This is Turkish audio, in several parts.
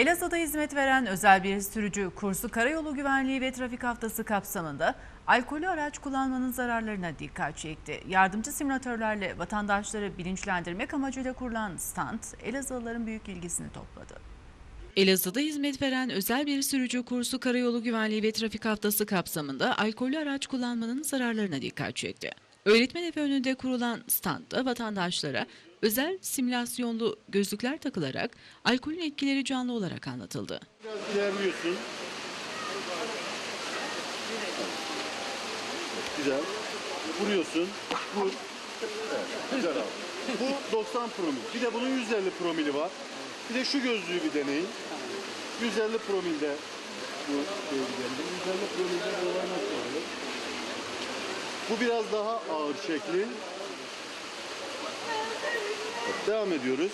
Elazığ'da hizmet veren özel bir sürücü kursu Karayolu Güvenliği ve Trafik Haftası kapsamında alkollü araç kullanmanın zararlarına dikkat çekti. Yardımcı simülatörlerle vatandaşları bilinçlendirmek amacıyla kurulan stand Elazığlıların büyük ilgisini topladı. Elazığ'da hizmet veren özel bir sürücü kursu Karayolu Güvenliği ve Trafik Haftası kapsamında alkollü araç kullanmanın zararlarına dikkat çekti. Öğretmen evi önünde kurulan standda vatandaşlara özel simülasyonlu gözlükler takılarak alkolün etkileri canlı olarak anlatıldı. Biraz ilerliyorsun. Güzel. Vuruyorsun. Vur. Evet, güzel abi. Bu 90 promil. Bir de bunun 150 promili var. Bir de şu gözlüğü bir deneyin. 150 promilde bu deneyin. 150 promilde bu olay nasıl oluyor? Bu biraz daha ağır şekli. Evet, Devam ediyoruz.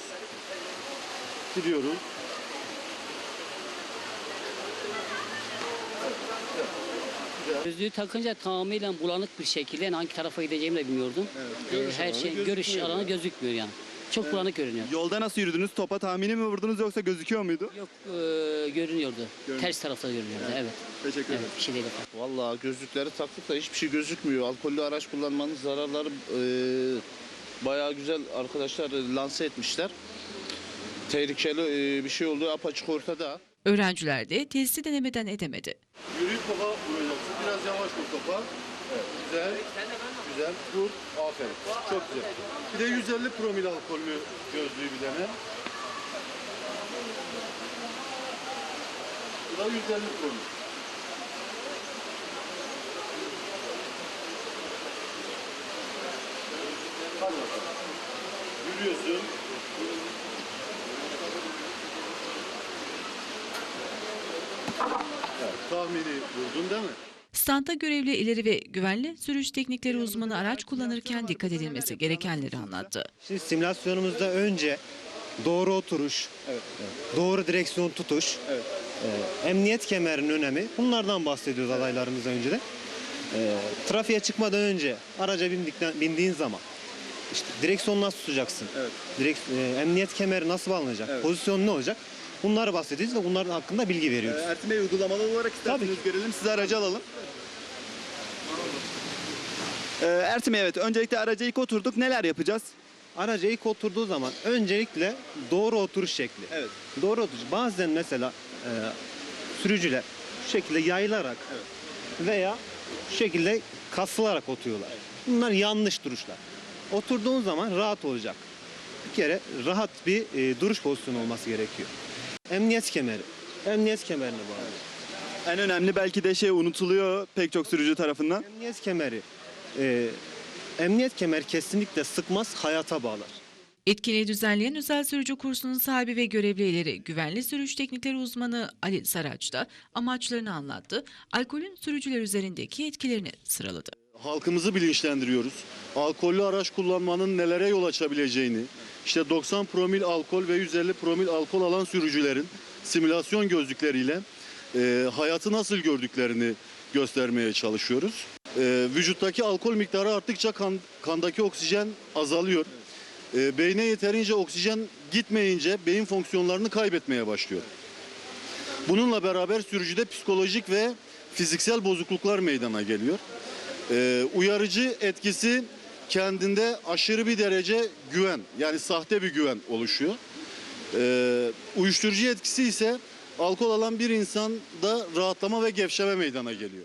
Gidiyoruz. Gözlüğü takınca tamamen bulanık bir şekilde yani hangi tarafa gideceğimi de bilmiyordum. Ee, görüş Her alanı şey görüş gözükmüyor alanı yani. gözükmüyor yani. Çok bulanık görünüyor. Yolda nasıl yürüdünüz? Topa tahmini mi vurdunuz yoksa gözüküyor muydu? Yok e, görünüyordu. Ters tarafta görünüyordu. Evet. Teşekkür Evet, bir şey değil efendim. Vallahi gözlükleri taktık da hiçbir şey gözükmüyor. Alkollü araç kullanmanın zararları e, bayağı güzel arkadaşlar lanse etmişler. Tehlikeli e, bir şey olduğu apaçık ortada. Öğrenciler de testi denemeden edemedi. Yürüyüp topa vuracaksın. Biraz yavaş vur topa. Evet, güzel. Güzel. Vur. Aferin. Çok güzel. Bir de 150 promil alkollü gözlüğü bir dene. Bu da 150 promil. Yürüyorsun. Evet, tahmini vurdun değil mi? Standa görevli ileri ve güvenli sürüş teknikleri uzmanı araç kullanırken dikkat edilmesi gerekenleri anlattı. Şimdi simülasyonumuzda önce doğru oturuş, doğru direksiyon tutuş, e, emniyet kemerinin önemi bunlardan bahsediyoruz adaylarımızdan önceden. E, trafiğe çıkmadan önce araca bindikten, bindiğin zaman işte direksiyon nasıl tutacaksın? Direkt, e, emniyet kemeri nasıl bağlanacak? Pozisyon ne olacak? Bunları bahsediyoruz ve bunların hakkında bilgi veriyoruz. Ertin Bey uygulamalı olarak isterseniz görelim. Size aracı alalım. Ee, Ertin Bey evet öncelikle araca ilk oturduk. Neler yapacağız? Araca ilk oturduğu zaman öncelikle doğru oturuş şekli. Evet. Doğru oturuş. Bazen mesela e, sürücüler şu şekilde yayılarak veya şu şekilde kasılarak oturuyorlar. Bunlar yanlış duruşlar. Oturduğun zaman rahat olacak. Bir kere rahat bir e, duruş pozisyonu olması gerekiyor. Emniyet kemeri. Emniyet kemerini bağlı. En önemli belki de şey unutuluyor pek çok sürücü tarafından. Emniyet kemeri. e, emniyet kemer kesinlikle sıkmaz, hayata bağlar. Etkinliği düzenleyen özel sürücü kursunun sahibi ve görevlileri güvenli sürüş teknikleri uzmanı Ali Saraç da amaçlarını anlattı. Alkolün sürücüler üzerindeki etkilerini sıraladı. Halkımızı bilinçlendiriyoruz. Alkollü araç kullanmanın nelere yol açabileceğini, işte 90 promil alkol ve 150 promil alkol alan sürücülerin simülasyon gözlükleriyle e, hayatı nasıl gördüklerini göstermeye çalışıyoruz. E, vücuttaki alkol miktarı arttıkça kan, kandaki oksijen azalıyor. E, beyne yeterince oksijen gitmeyince beyin fonksiyonlarını kaybetmeye başlıyor. Bununla beraber sürücüde psikolojik ve fiziksel bozukluklar meydana geliyor. Ee, uyarıcı etkisi kendinde aşırı bir derece güven yani sahte bir güven oluşuyor. Ee, uyuşturucu etkisi ise alkol alan bir insanda rahatlama ve gevşeme meydana geliyor.